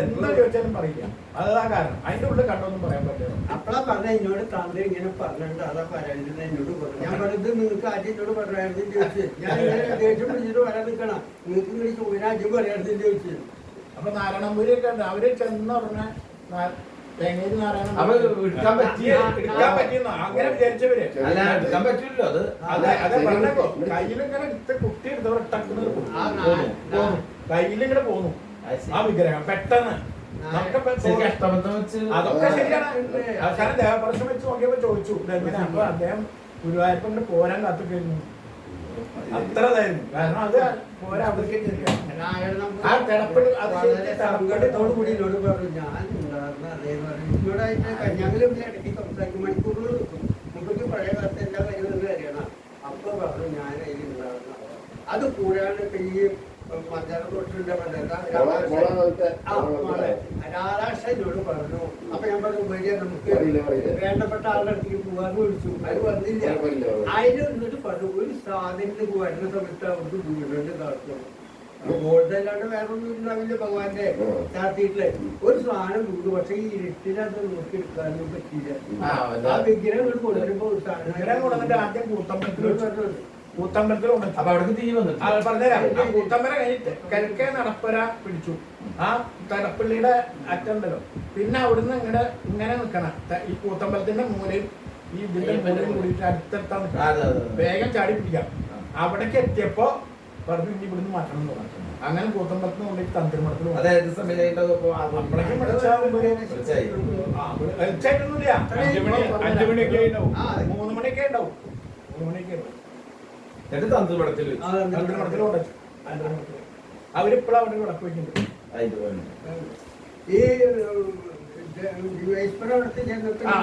എന്താ ചോദിച്ചാലും പറയില്ല. അതാ കാരണം. അതിന്റെ ഉള്ളിൽ കണ്ടൊന്നും പറയാൻ പറ്റില്ല. അപ്പളാ പറഞ്ഞ എന്നോട് തന്ത്രി ഇങ്ങനെ പറഞ്ഞിട്ട് അതാ പറയുന്നത് എന്നോട് പറഞ്ഞു. ഞാൻ പറഞ്ഞത് നിങ്ങൾക്ക് ആദ്യം എന്നോട് പറയായിരുന്നു ചോദിച്ചു ഞാൻ ഇങ്ങനെ ദേഷ്യം പിടിച്ചിട്ട് വരാൻ നിൽക്കണം. നിങ്ങൾക്ക് ഇങ്ങനെ ചോദിച്ചാൽ പറയായിരുന്നു ചോദിച്ചു അപ്പൊ നാരായണമ്പൂരിയൊക്കെ ഉണ്ട്. അവർ ചെന്ന ഉടനെ എടുക്കാൻ പറ്റിയ എടുക്കാൻ പറ്റിയെന്നോ അങ്ങനെ വിചാരിച്ചവര്. അല്ല എടുക്കാൻ പറ്റില്ലല്ലോ അത് അതെ അതെ പറഞ്ഞപ്പോ കയ്യിലിങ്ങനെ എടുത്ത് കുട്ടി എടുത്തവർ ടക്കുന്നത് ആ, പോന്നു. ആ. കയ്യിലിങ്ങനെ പോന്നു. ആ വിഗ്രഹം പെട്ടെന്ന്. അതൊക്കെ ശരിയാണ്. അവസാനം ദേവപ്രശ്നം വെച്ച് നോക്കിയപ്പോ ചോദിച്ചു. അദ്ദേഹം ഗുരുവായൂരപ്പന്റെ പോരാൻ കാത്തു കഴിഞ്ഞു. അത്ര ഇതായിരുന്നു. കാരണം അത് പോരാ അവർക്ക് ആ തിളപ്പിൽ അത് സങ്കടത്തോടു കൂടി എന്നോട് പറഞ്ഞു ഞാൻ ഉണ്ടായിരുന്ന അതേപോലെ പറഞ്ഞു. എന്നോടായിട്ട് കന്യാകുലും ഇടയ്ക്ക് സംസാരിക്കും. മണിക്കൂറുകൾ നിൽക്കും. പഴയ കാലത്ത് എല്ലാ കാര്യങ്ങളും അറിയണം അപ്പോൾ പറഞ്ഞു ഞാൻ അതിൽ ഉണ്ടായിരുന്ന. അത് കൂടാണ്ട് ഇപ്പൊ ഈ മഞ്ചാര തൊട്ടിന്റെ രാധാകൃഷ്ണൻ എന്നോട് പറഞ്ഞു. അപ്പൊ ഞാൻ പറഞ്ഞു വരിക നമുക്ക്. വേണ്ടപ്പെട്ട ആളുടെ അടുത്തേക്ക് പോകാന്ന് വിളിച്ചു. അത് വന്നില്ല. അതിന് എന്നിട്ട് പറഞ്ഞു ഒരു സാധനത്തിന് വരുന്ന സമയത്ത് അവർക്ക് വീടിന്റെ നടത്തണം ഗോൾഡല്ലാണ്ട് വേറെ ഒന്നും ഉണ്ടാവില്ല ഭഗവാന്റെ ഉം. ഒരു സാധനം വീട് പക്ഷെ ഈ ഇരുട്ടിനത് നോക്കി എടുക്കാനൊന്നും പറ്റിയില്ല. ആ, വിഗ്രഹം ഇങ്ങോട്ട് കൊണ്ടുവരുമ്പോ ഒരു സാധനം ആദ്യം കൂത്തമ്പലത്തിൽ പറഞ്ഞത്. കൂത്തമ്പലത്തിൽ അപ്പൊ അവിടേക്ക് തീ വന്നു പറഞ്ഞുതരാം. ആ. കൂത്തമ്പല കഴിഞ്ഞിട്ട് കിഴക്കേ നടപ്പര പിടിച്ചു. ആ തലപ്പള്ളിയുടെ അറ്റുണ്ടല്ലോ പിന്നെ അവിടുന്ന് ഇങ്ങനെ ഇങ്ങനെ നിൽക്കണം ഈ കൂത്തമ്പലത്തിന്റെ മൂലയും ഈ ഇതിന്റെ മൂലയും കൂടിയിട്ട് അതെ. വേഗം ചാടി പിടിക്കാം. അവിടേക്ക് എത്തിയപ്പോ പറഞ്ഞു ഇനി ഇവിടുന്ന് മാറ്റണം എന്ന് പറഞ്ഞു. അങ്ങനെ കൂത്തമ്പലത്തിന് കൊണ്ടിട്ട് തന്ത്രിമഠത്തിൽ. അതായത് വിളിച്ചായിട്ടൊന്നുമില്ല അഞ്ചു മണി അഞ്ചു മണിയൊക്കെ ഉണ്ടാവും ആ, അതെ. മൂന്ന് മണിയൊക്കെ ഉണ്ടാവും മൂന്ന് മണിയൊക്കെ ഉണ്ടാവും എന്നിട്ട് തന്ത്രപടത്തിൽ തന്ത്രിമഠത്തിൽ കൊണ്ടുവച്ചു. അവരിപ്പോഴും അവിടെ വിളക്ക് വയ്ക്കുന്നുണ്ട് അതിന്റെ വേണ്ടി. ഈ ചെന്നു. ആ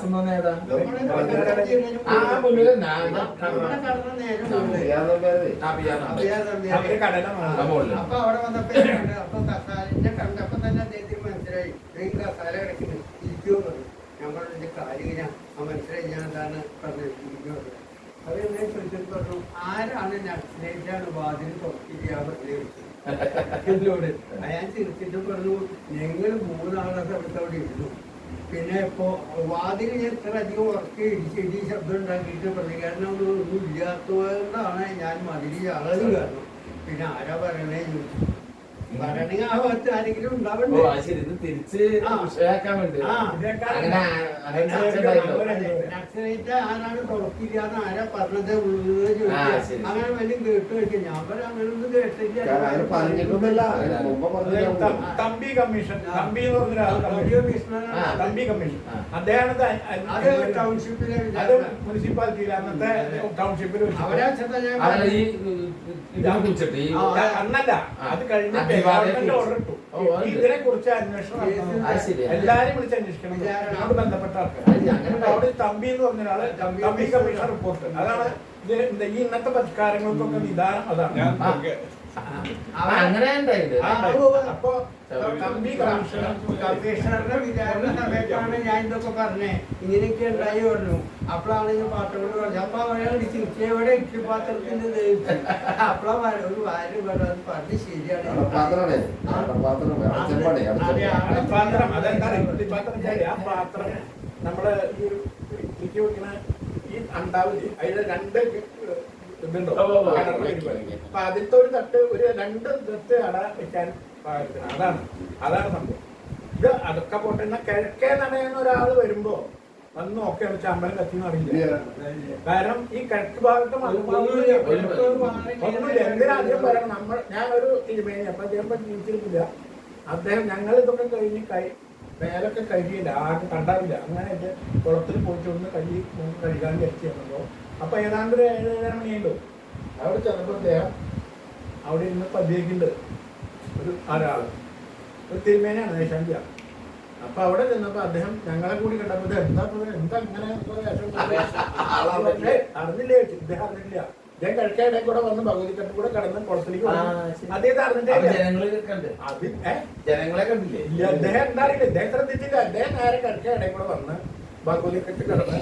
എന്ന് പറഞ്ഞാൽ ഏതാ. അപ്പൊ അവിടെ വന്നപ്പോ ഞാൻ കണ്ടു. അപ്പൊ കസാലിന്റെ കണ്ടപ്പോ തന്നെ അദ്ദേഹത്തിന് മനസ്സിലായി. കസാല കിടക്കുന്നു. പറഞ്ഞു ഞാൻ കാര്യം ആ മനസ്സിലായി ഞാൻ എന്താണ് പറഞ്ഞത്? ഇരിക്കുമോ പറഞ്ഞു. അത് എന്നെ ചോദിച്ചിട്ട് പറഞ്ഞു ആരാണ് നക്സലേറ്റാണ് വാതിൽ തുറക്കില്ല പറഞ്ഞു എന്നോട്. അയാൾ പറഞ്ഞു ഞങ്ങൾ മൂന്നാളൊക്കെ അവിടുത്തെ അവിടെ ഇരുന്നു. പിന്നെ ഇപ്പോ വാതിൽ ഞാൻ ഇത്ര അധികം ഉറക്കി ഇടിച്ച് ഇടി ശബ്ദം ഉണ്ടാക്കിയിട്ട് പ്രതികരണം ഒന്നും ഇല്ലാത്തതുകൊണ്ടാണ് ഞാൻ മതിൽ അളവ് കാരണം പിന്നെ ആരാ പറയണേ ചോദിച്ചു. ആ ഭാഗത്ത് ആരെങ്കിലും ഉണ്ടാവണ്ടേ? തിരിച്ച് ആരാണ് ആരാ പറഞ്ഞത്? അങ്ങനെ കേട്ട് ഞാൻ പറയാം കേട്ടില്ല തമ്പി കമ്മീഷൻ. തമ്പി കമ്മീഷൻ. തമ്പി അത് ടൗൺഷിപ്പിലെ അത്. മുനിസിപ്പാലിറ്റിയിൽ അന്നത്തെ ടൗൺഷിപ്പിൽ അവരെ. അന്നല്ല. അത് കഴിഞ്ഞ് ഇതിനെ കുറിച്ച് അന്വേഷണം. എല്ലാരും വിളിച്ച് അന്വേഷിക്കണം. ഇതിനോട് ബന്ധപ്പെട്ട ആൾക്കാർ അത് അങ്ങനെ അപ്പൊ അവിടെ തമ്പി എന്ന് പറഞ്ഞ ഒരാൾ തമ്പി കമ്മീഷൻ റിപ്പോർട്ട് അതാണ് ഇത് ഈ ഇന്നത്തെ പരിഷ്കാരങ്ങൾക്കൊക്കെ നിദാനം അതാണ്. അങ്ങനെ കമ്മീഷണറുടെ വിചാരണ സമയത്താണ് ഞാൻ ഇതൊക്കെ പറഞ്ഞേ. ഇങ്ങനെയൊക്കെ ഉണ്ടായി പറഞ്ഞു. അപ്പോഴാണ് ഞാൻ പാട്ടുകൾ പറഞ്ഞത് അപ്പൊ അവരെ ചിരിച്ചയുടെ ഇട്ടുപാത്രത്തിന്റെ ദഹിച്ചു അപ്പളാ വര- ഒരു വാര് പറഞ്ഞു പറഞ്ഞ് ശരിയാണ്. നമ്മൾ ഈ വെക്കണ ഈ അണ്ടാവില്ലേ അതിന്റെ രണ്ട് അപ്പൊ അതിലത്തെ ഒരു തട്ട് ഒരു രണ്ട് തട്ട് അട വെക്കാൻ പാകത്തിന്. അതാണ്. അതാണ് സംഭവം. ഇത് അതൊക്കെ പോട്ടെ എന്നാ കിഴക്കേ നടയുന്ന ഒരാൾ വരുമ്പോ വന്ന് നോക്കിയാണ് അമ്പലം കത്തിന്ന് അറിയില്ല. കാരണം ഈ കിഴക്ക് ഭാഗത്ത് ഒന്നുമില്ല. എന്തിനാ അദ്ദേഹം പറയണം? നമ്മൾ ഞാൻ ഒരു തിരുമേനി അപ്പൊ അദ്ദേഹം ജീവിച്ചിരിക്കില്ല. അദ്ദേഹം ഞങ്ങൾ ഇതൊക്കെ കഴിഞ്ഞ് കൈ മേലൊക്കെ കഴിയില്ല ആരും കണ്ടാറില്ല അങ്ങനെ എന്റെ കുളത്തിൽ പോയിട്ട് ഒന്ന് കഴുകി കഴുകാൻ ചെന്നപ്പോ അപ്പൊ ഏതാണ്ട് ഒരു ഏഴ് ഏഴര മണിയുണ്ടോ അവിടെ ചെന്നപ്പോൾ അദ്ദേഹം അവിടെ ഇരുന്ന് പതിയേക്കുണ്ട് ഒരു ഒരാൾ ഒരു തിരുമേനയാണ് ദേശാന്തി അപ്പൊ അവിടെ ചെന്നപ്പോ അദ്ദേഹം ഞങ്ങളെ കൂടി കണ്ടപ്പോ എന്താ എന്താ ഇങ്ങനെ അറിഞ്ഞില്ല. ഇദ്ദേഹം അറിഞ്ഞില്ല ഇദ്ദേഹം കഴിക്കാനിടയിൽ കൂടെ വന്ന് ഭഗവതി തട്ട് കൂടെ കടന്ന് കുളത്തിലേക്ക് അദ്ദേഹത്തെ അദ്ദേഹം അറിഞ്ഞിട്ടില്ല ജനങ്ങൾ കണ്ടില്ലേ? ഇല്ല അദ്ദേഹം എന്താ അറിയില്ല. ഇദ്ദേഹം ശ്രദ്ധിച്ചില്ല. അദ്ദേഹം നേരെ കഴിക്കാൻ ഇടയിൽ കൂടെ വന്ന് ബാഗോലിയൊക്കെ കിടന്ന്